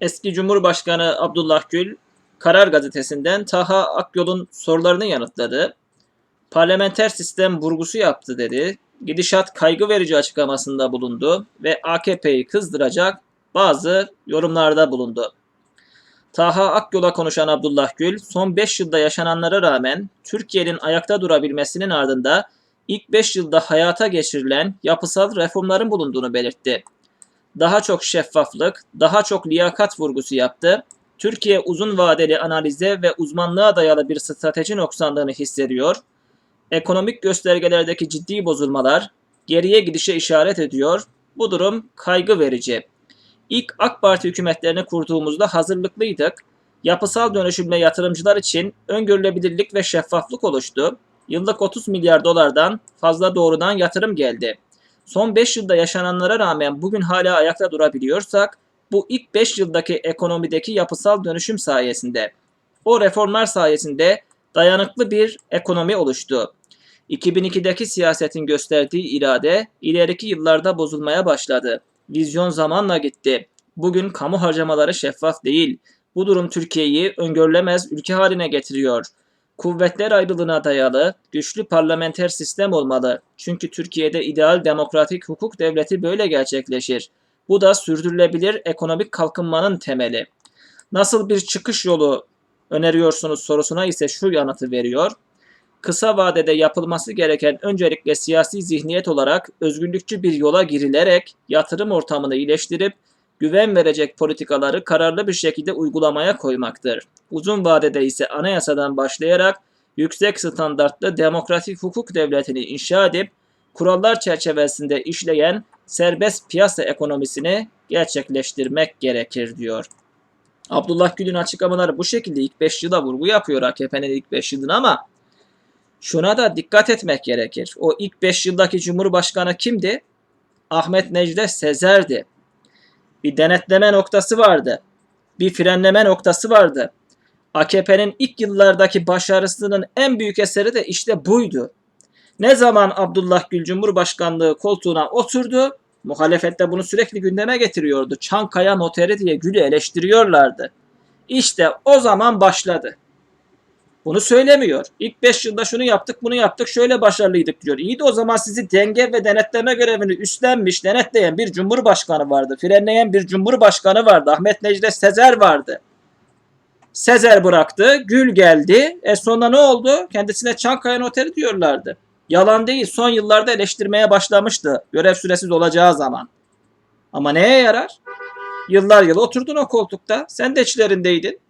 Eski Cumhurbaşkanı Abdullah Gül, Karar Gazetesi'nden Taha Akyol'un sorularını yanıtladı. Parlamenter sistem vurgusu yaptı dedi. Gidişat kaygı verici açıklamasında bulundu ve AKP'yi kızdıracak bazı yorumlarda bulundu. Taha Akyol'a konuşan Abdullah Gül, son 5 yılda yaşananlara rağmen Türkiye'nin ayakta durabilmesinin ardında ilk 5 yılda hayata geçirilen yapısal reformların bulunduğunu belirtti. Daha çok şeffaflık, daha çok liyakat vurgusu yaptı. Türkiye uzun vadeli analize ve uzmanlığa dayalı bir strateji noksanlığını hissediyor. Ekonomik göstergelerdeki ciddi bozulmalar geriye gidişe işaret ediyor. Bu durum kaygı verici. İlk AK Parti hükümetlerini kurduğumuzda hazırlıklıydık. Yapısal dönüşümle yatırımcılar için öngörülebilirlik ve şeffaflık oluştu. Yıllık 30 milyar dolardan fazla doğrudan yatırım geldi. Son 5 yılda yaşananlara rağmen bugün hala ayakta durabiliyorsak bu ilk 5 yıldaki ekonomideki yapısal dönüşüm sayesinde. O reformlar sayesinde dayanıklı bir ekonomi oluştu. 2002'deki siyasetin gösterdiği irade ileriki yıllarda bozulmaya başladı. Vizyon zamanla gitti. Bugün kamu harcamaları şeffaf değil. Bu durum Türkiye'yi öngörülemez ülke haline getiriyor. Kuvvetler ayrılığına dayalı güçlü parlamenter sistem olmalı. Çünkü Türkiye'de ideal demokratik hukuk devleti böyle gerçekleşir. Bu da sürdürülebilir ekonomik kalkınmanın temeli. Nasıl bir çıkış yolu öneriyorsunuz sorusuna ise şu yanıtı veriyor. Kısa vadede yapılması gereken öncelikle siyasi zihniyet olarak özgürlükçü bir yola girilerek yatırım ortamını iyileştirip güven verecek politikaları kararlı bir şekilde uygulamaya koymaktır. Uzun vadede ise anayasadan başlayarak yüksek standartlı demokratik hukuk devletini inşa edip kurallar çerçevesinde işleyen serbest piyasa ekonomisini gerçekleştirmek gerekir diyor. Abdullah Gül'ün açıklamaları bu şekilde ilk 5 yıla vurgu yapıyor AKP'nin ilk 5 yılına ama şuna da dikkat etmek gerekir. O ilk 5 yıldaki Cumhurbaşkanı kimdi? Ahmet Necdet Sezer'di. Bir denetleme noktası vardı. Bir frenleme noktası vardı. AKP'nin ilk yıllardaki başarısının en büyük eseri de işte buydu. Ne zaman Abdullah Gül Cumhurbaşkanlığı koltuğuna oturdu, muhalefette bunu sürekli gündeme getiriyordu. Çankaya noteri diye Gül'ü eleştiriyorlardı. İşte o zaman başladı. Bunu söylemiyor. İlk 5 yılda şunu yaptık, bunu yaptık, şöyle başarılıydık diyor. İyi de o zaman sizi denge ve denetleme görevini üstlenmiş, denetleyen bir cumhurbaşkanı vardı. Frenleyen bir cumhurbaşkanı vardı. Ahmet Necdet Sezer vardı. Sezer bıraktı, Gül geldi. E sonra ne oldu? Kendisine Çankaya noteri diyorlardı. Yalan değil, son yıllarda eleştirmeye başlamıştı. Görev süresiz olacağı zaman. Ama neye yarar? Yıllar yılı oturdun o koltukta. Sen de içlerindeydin.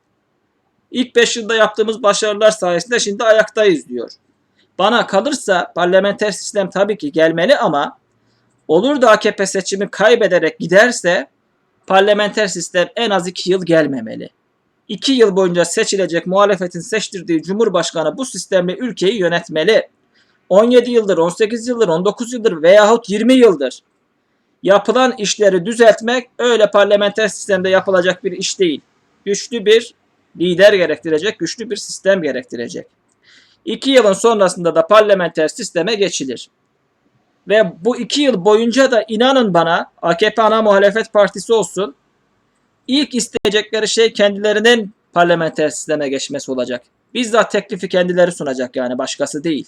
İlk 5 yılda yaptığımız başarılar sayesinde şimdi ayaktayız diyor. Bana kalırsa parlamenter sistem tabii ki gelmeli ama olur da AKP seçimi kaybederek giderse parlamenter sistem en az 2 yıl gelmemeli. 2 yıl boyunca seçilecek muhalefetin seçtirdiği cumhurbaşkanı bu sistemle ülkeyi yönetmeli. 17 yıldır, 18 yıldır, 19 yıldır veyahut 20 yıldır yapılan işleri düzeltmek öyle parlamenter sistemde yapılacak bir iş değil. Güçlü bir lider gerektirecek, güçlü bir sistem gerektirecek. İki yılın sonrasında da parlamenter sisteme geçilir. Ve bu iki yıl boyunca da inanın bana AKP ana muhalefet partisi olsun ilk isteyecekleri şey kendilerinin parlamenter sisteme geçmesi olacak. Bizzat teklifi kendileri sunacak yani başkası değil.